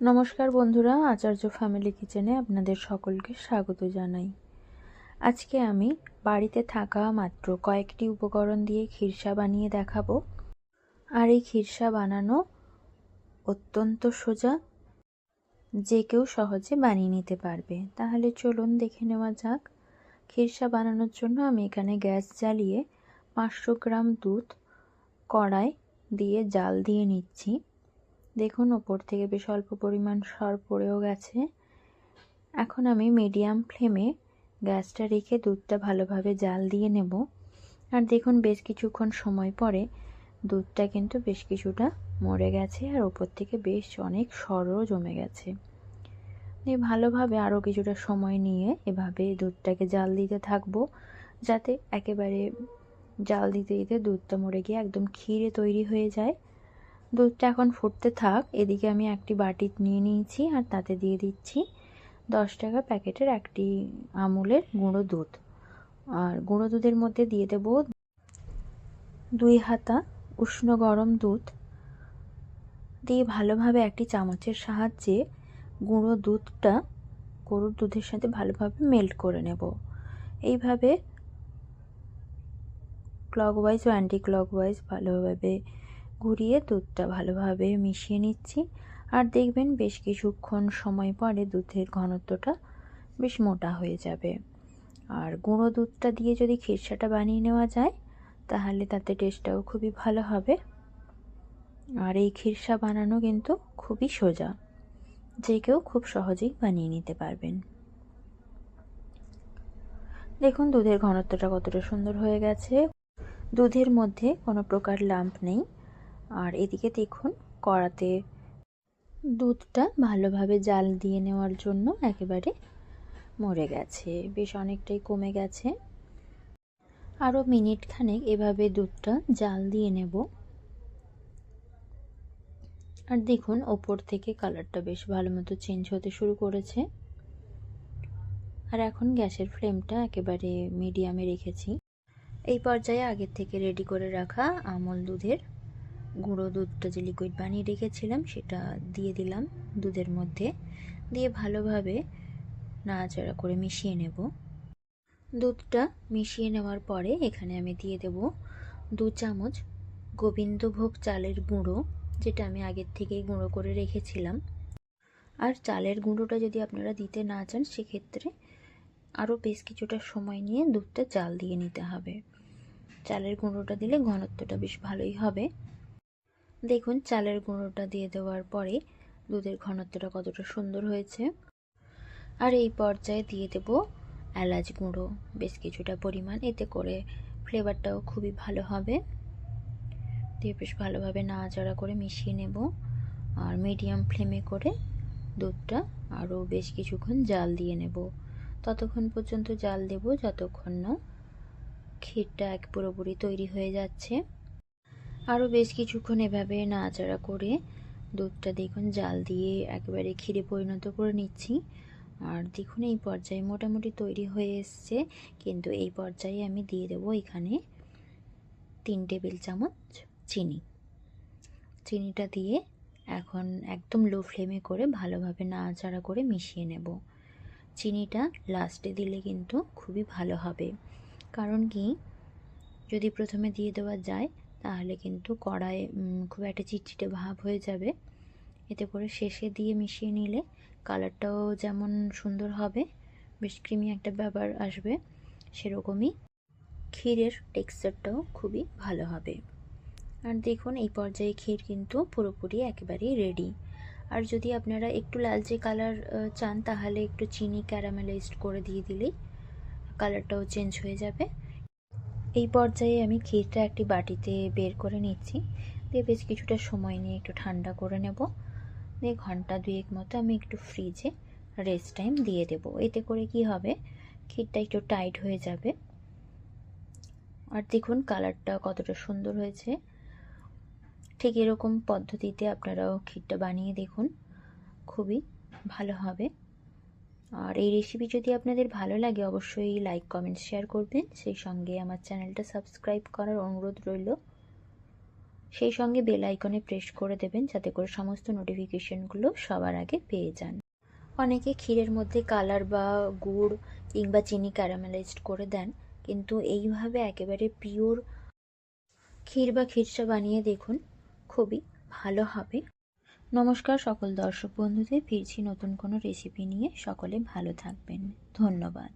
নমস্কার বন্ধুরা, আচার্য ফ্যামিলি কিচেনে আপনাদের সকলকে স্বাগত জানাই। আজকে আমি বাড়িতে থাকা মাত্র কয়েকটি উপকরণ দিয়ে খিরসা বানিয়ে দেখাবো। আর এই খিরসা বানানো অত্যন্ত সোজা, যে কেউ সহজে বানিয়ে নিতে পারবে। তাহলে চলুন দেখে নেওয়া যাক। খিরসা বানানোর জন্য আমি এখানে গ্যাস জ্বালিয়ে পাঁচশো গ্রাম দুধ কড়াই দিয়ে জাল দিয়ে নিচ্ছি। দেখুন, ওপর থেকে বেশ অল্প পরিমাণ সর পড়েও গেছে। এখন আমি মিডিয়াম ফ্লেমে গ্যাসটা রেখে দুধটা ভালোভাবে জাল দিয়ে নেব। আর দেখুন, বেশ কিছুক্ষণ সময় পরে দুধটা কিন্তু বেশ কিছুটা মরে গেছে আর ওপর থেকে বেশ অনেক সরও জমে গেছে। ভালোভাবে আরও কিছুটা সময় নিয়ে এভাবে দুধটাকে জাল দিতে থাকব, যাতে একেবারে জাল দিতে দিতে দুধটা মরে গিয়ে একদম ক্ষীরে তৈরি হয়ে যায়। দুধটা এখন ফুটতে থাক। এদিকে আমি একটি বাটি নিয়ে নিয়েছি আর তাতে দিয়ে দিচ্ছি দশ টাকা প্যাকেটের একটি আমুলের গুঁড়ো দুধ। আর গুঁড়ো দুধের মধ্যে দিয়ে দেব দুই হাতা উষ্ণ গরম দুধ। দিয়ে ভালোভাবে একটি চামচের সাহায্যে গুঁড়ো দুধটা গরুর দুধের সাথে ভালোভাবে মেল্ট করে নেব। এইভাবে ক্লকওয়াইজ ও অ্যান্টি ক্লকওয়াইজ ভালোভাবে ঘুরিয়ে দুধটা ভালোভাবে মিশিয়ে নিচ্ছি। আর দেখবেন বেশ কিছুক্ষণ সময় পরে দুধের ঘনত্বটা বেশ মোটা হয়ে যাবে। আর গুঁড়ো দুধটা দিয়ে যদি খিরসাটা বানিয়ে নেওয়া যায়, তাহলে তাতে টেস্টটাও খুবই ভালো হবে। আর এই খিরসা বানানো কিন্তু খুবই সোজা। যে কেউ খুব সহজেই বানিয়ে নিতে পারবেন। দেখুন, দুধের ঘনত্বটা কতটা সুন্দর হয়ে গেছে। দুধের মধ্যে কোনো প্রকার লাম্প নেই। আর এদিকে দেখুন, কড়াতে দুধটা ভালোভাবে জাল দিয়ে নেওয়ার জন্য একেবারে মরে গেছে, বেশ অনেকটাই কমে গেছে। আরও মিনিট খানেক এভাবে দুধটা জাল দিয়ে নেব। আর দেখুন, ওপর থেকে কালারটা বেশ ভালো মতো চেঞ্জ হতে শুরু করেছে। আর এখন গ্যাসের ফ্লেমটা একেবারে মিডিয়ামে রেখেছি। এই পর্যায়ে আগের থেকে রেডি করে রাখা আমল দুধের গুঁড়ো দুধটা যে লিকুইড বানিয়ে রেখেছিলাম, সেটা দিয়ে দিলাম দুধের মধ্যে। দিয়ে ভালোভাবে নাড়াচাড়া করে মিশিয়ে নেব। দুধটা মিশিয়ে নেওয়ার পরে এখানে আমি দিয়ে দেব দু চামচ গোবিন্দভোগ চালের গুঁড়ো, যেটা আমি আগের থেকেই গুঁড়ো করে রেখেছিলাম। আর চালের গুঁড়োটা যদি আপনারা দিতে না চান, সেক্ষেত্রে আরও বেশ কিছুটা সময় নিয়ে দুধটা চাল দিয়ে নিতে হবে। চালের গুঁড়োটা দিলে ঘনত্বটা বেশ ভালোই হবে। দেখুন, চালের গুঁড়োটা দিয়ে দেওয়ার পরে দুধের ঘনত্বটা কতটা সুন্দর হয়েছে। আর এই পর্যায়ে দিয়ে দেব এলাচ গুঁড়ো। বেশ কিছুটা পরিমাণ, এতে করে ফ্লেভারটাও খুবই ভালো হবে। দিয়ে বেশ ভালোভাবে নাড়াচাড়া করে মিশিয়ে নেব। আর মিডিয়াম ফ্লেমে করে দুধটা আরও বেশ কিছুক্ষণ জাল দিয়ে নেব। ততক্ষণ পর্যন্ত জাল দেব, যতক্ষণ না ক্ষীরটা এক পুরোপুরি তৈরি হয়ে যাচ্ছে। আরও বেশ কিছুক্ষণ এভাবে নাড়াচাড়া করে দুধটা দেখুন জাল দিয়ে একেবারে ক্ষীরে পরিণত করে নিচ্ছি। আর দেখুন এই পর্যায়ে মোটামুটি তৈরি হয়ে এসছে, কিন্তু এই পর্যায়ে আমি দিয়ে দেবো এখানে তিন টেবিল চামচ চিনি। চিনিটা দিয়ে এখন একদম লো ফ্লেমে করে ভালোভাবে নাড়াচাড়া করে মিশিয়ে নেব। চিনিটা লাস্টে দিলে কিন্তু খুবই ভালো হবে। কারণ কি? যদি প্রথমে দিয়ে দেওয়া যায় তাহলে কিন্তু কড়াই খুব একটা চিটচিটে ভাব হয়ে যাবে। এতে করে শেষে দিয়ে মিশিয়ে নিলে কালারটাও যেমন সুন্দর হবে, বেশ ক্রিমি একটা ব্যাপার আসবে, সেরকমই ক্ষীরের টেক্সচারটাও খুবই ভালো হবে। আর দেখুন, এই পর্যায়ে ক্ষীর কিন্তু পুরোপুরি একেবারেই রেডি আর যদি আপনারা একটু লালচে কালার চান, তাহলে একটু চিনি ক্যারামেলাইজড করে দিয়ে দিলেই কালারটাও চেঞ্জ হয়ে যাবে। এই পর্যায়ে আমি ক্ষীরটা একটি বাটিতে বের করে নিচ্ছি। দিয়ে বেশ কিছুটা সময় নিয়ে একটু ঠান্ডা করে নেব। দিয়ে ঘণ্টা দুয়েক মতো আমি একটু ফ্রিজে রেস্ট টাইম দিয়ে দেব। এতে করে কি হবে? ক্ষীরটা একটু টাইট হয়ে যাবে। আর দেখুন কালারটা কতটা সুন্দর হয়েছে। ঠিক এরকম পদ্ধতিতে আপনারাও ক্ষীরটা বানিয়ে দেখুন। খুবই ভালো হবে। আর এই রেসিপি যদি আপনাদের ভালো লাগে, অবশ্যই লাইক কমেন্ট শেয়ার করবেন। সেই সঙ্গে আমার চ্যানেলটা সাবস্ক্রাইব করার অনুরোধ রইল। সেই সঙ্গে বেল আইকনে প্রেস করে দেবেন, যাতে করে সমস্ত নোটিফিকেশনগুলো সবার আগে পেয়ে যান। অনেকে ক্ষীরের মধ্যে কালার বা গুড় কিংবা চিনি ক্যারামেলাইজড করে দেন, কিন্তু এইভাবে একেবারে পিওর ক্ষীর বা ক্ষীরচা বানিয়ে দেখুন, খুবই ভালো হবে। নমস্কার সকল দর্শক বন্ধুদের ফিরছি নতুন কোনো রেসিপি নিয়ে। সকলে ভালো থাকবেন। ধন্যবাদ।